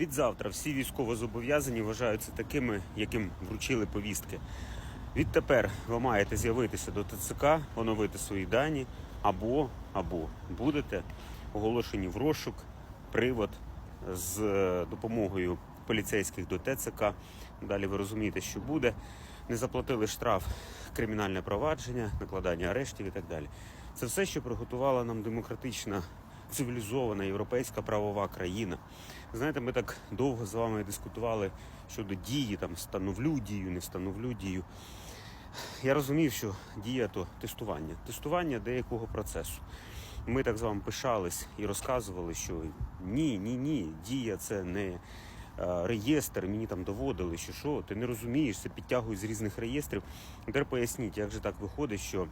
Відзавтра всі військовозобов'язані вважаються такими, яким вручили повістки. Відтепер ви маєте з'явитися до ТЦК, оновити свої дані, або, або будете оголошені в розшук, привод з е, допомогою поліцейських до ТЦК. Далі ви розумієте, що буде. Не заплатили штраф, кримінальне провадження, накладання арештів і так далі. Це все, що приготувала нам демократична, цивілізована європейська правова країна. Знаєте, ми так довго з вами дискутували щодо дії, там встановлю дію, не встановлю дію. Я розумів, що дія то тестування, тестування деякого процесу. Ми так з вами пишались і розказували, що ні, ні, ні, дія це не е, реєстр. Мені там доводили, що що, ти не розумієш, це підтягують з різних реєстрів. Тепер поясніть, як же так виходить, що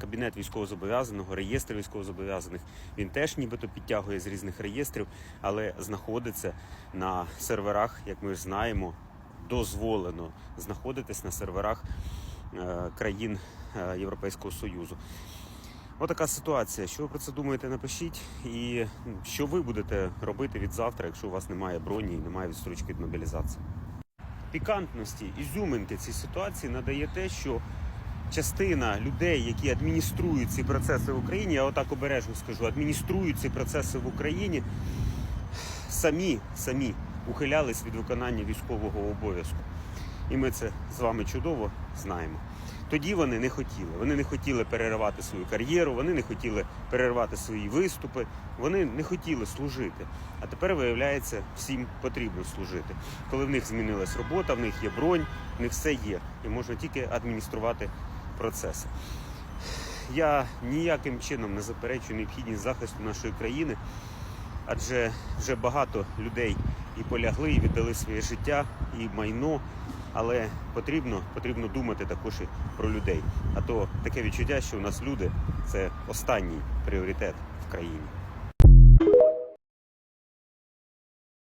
кабінет військовозобов'язаного, реєстр військовозобов'язаних, він теж нібито підтягує з різних реєстрів, але знаходиться на серверах, як ми ж знаємо, дозволено знаходитись на серверах е, країн е, Європейського Союзу. Отака ситуація. Що ви про це думаєте, напишіть. І що ви будете робити від завтра, якщо у вас немає броні і немає відстрочки від мобілізації? Пікантності, ізюминки цій ситуації надає те, що частина людей, які адмініструють ці процеси в Україні, я отак обережно скажу, адмініструють ці процеси в Україні, самі, самі ухилялись від виконання військового обов'язку. І ми це з вами чудово знаємо. Тоді вони не хотіли. Вони не хотіли переривати свою кар'єру, вони не хотіли переривати свої виступи, вони не хотіли служити. А тепер виявляється, всім потрібно служити. Коли в них змінилась робота, в них є бронь, в них все є, і можна тільки адмініструвати процеси. Я ніяким чином не заперечую необхідність захисту нашої країни, адже вже багато людей і полягли, і віддали своє життя, і майно. Але потрібно, потрібно думати також і про людей. А то таке відчуття, що у нас люди це останній пріоритет в країні.